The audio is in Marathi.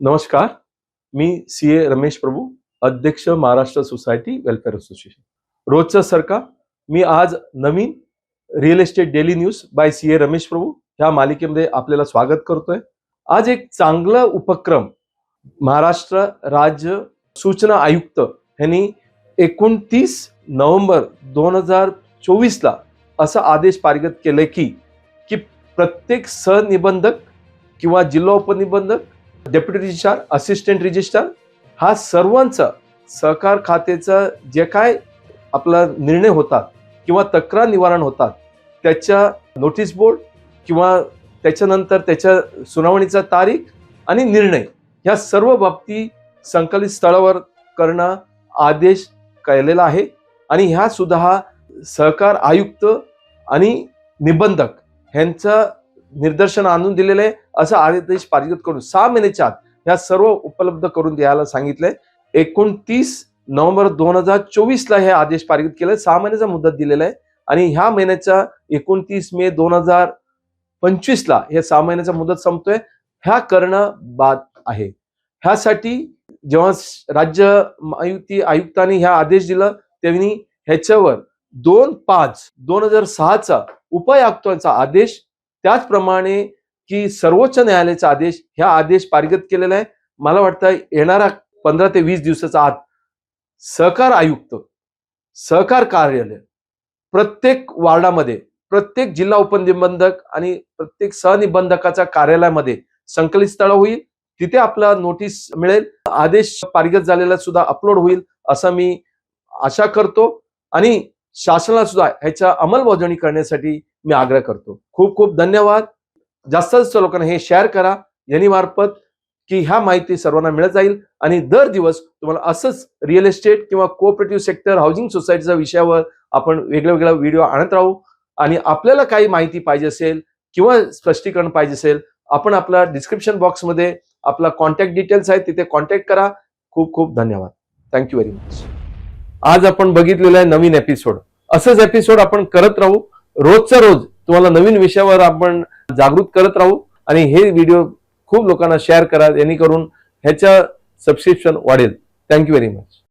नमस्कार मी सी ए रमेश प्रभू अध्यक्ष महाराष्ट्र सोसायटी वेलफेअर असोसिएशन. रोजचं सरका मी आज नवीन real estate daily news by C A Ramesh Prabhu ह्या मालिकेमध्ये आपल्याला स्वागत करतोय. आज एक चांगला उपक्रम महाराष्ट्र राज्य सूचना आयुक्त यांनी एकोणतीस नोव्हेंबर दोन हजार चोवीसला असा आदेश पारित केलाय की की प्रत्येक सहनिबंधक किंवा जिल्हा उपनिबंधक डेप्युटी रजिस्ट्रार असिस्टंट रजिस्ट्रार हा सर्वांचा सहकार खात्याचं जे काय आपला निर्णय होतात किंवा तक्रार निवारण होतात त्याच्या नोटीस बोर्ड किंवा त्याच्यानंतर त्याच्या सुनावणीचा तारीख आणि निर्णय ह्या सर्व बाबती संकलित स्थळावर करणं आदेश केलेला आहे. आणि ह्या सुद्धा सहकार आयुक्त आणि निबंधक ह्यांचा निदर्शन आणून दिलेले आहे असा आदेश पारित करून सहा महिन्याच्या आत ह्या सर्व उपलब्ध करून द्यायला सांगितलंय. एकोणतीस नोव्हेंबर दोन हजार चोवीसला हे आदेश पारित केले सहा महिन्याचा मुदत दिलेला आहे. आणि ह्या महिन्याच्या एकोणतीस मे दोन हजार पंचवीसला हे सहा महिन्याचा मुदत संपतोय. ह्या करणं बाद आहे. ह्यासाठी जेव्हा राज्य आयुक्ती आयुक्तांनी ह्या आदेश दिला त्यांनी ह्याच्यावर दोन पाच दोन हजार सहाचा उपायुक्तांचा आदेश त्याचप्रमाणे की सर्वोच्च न्यायालयाचा आदेश ह्या आदेश पारित केलेला आहे. मला वाटतं येणारा पंधरा ते वीस दिवसाचा आत सहकार आयुक्त सहकार कार्यालय प्रत्येक वार्डामध्ये प्रत्येक जिल्हा उपनिबंधक आणि प्रत्येक सहनिबंधकाच्या कार्यालयामध्ये संकलित स्थळ होईल. तिथे आपला नोटीस मिळेल. आदेश पारित झालेला सुद्धा अपलोड होईल असं मी आशा करतो. आणि शासनाला सुद्धा ह्याच्या अंमलबजावणी करण्यासाठी मी आग्रह करतो. खूप खूप धन्यवाद. जास्तीत जास्त लोकांना हे शेअर करा. यांनी मार्फत की ह्या माहिती सर्वांना मिळत जाईल. आणि दर दिवस तुम्हाला असंच रिअल इस्टेट किंवा कोऑपरेटिव्ह सेक्टर हाऊसिंग सोसायटीच्या विषयावर आपण वेगळ्या वेगळ्या व्हिडिओ आणत राहू. आणि आपल्याला काही माहिती पाहिजे असेल किंवा स्पष्टीकरण पाहिजे असेल आपण आपला डिस्क्रिप्शन बॉक्समध्ये आपला कॉन्टॅक्ट डिटेल्स आहेत तिथे कॉन्टॅक्ट करा. खूप खूप धन्यवाद. थँक्यू व्हेरी मच आज आपण बघितलेलं आहे नवीन एपिसोड असंच एपिसोड आपण करत राहू. रोजचा रोज तुम्हाला नवीन विषयावर आपण जागृत करत राहू आणि हे व्हिडिओ खूप लोकांना शेअर करा जेणेकरून ह्याच्या सबस्क्रिप्शन वाढेल. Thank you very much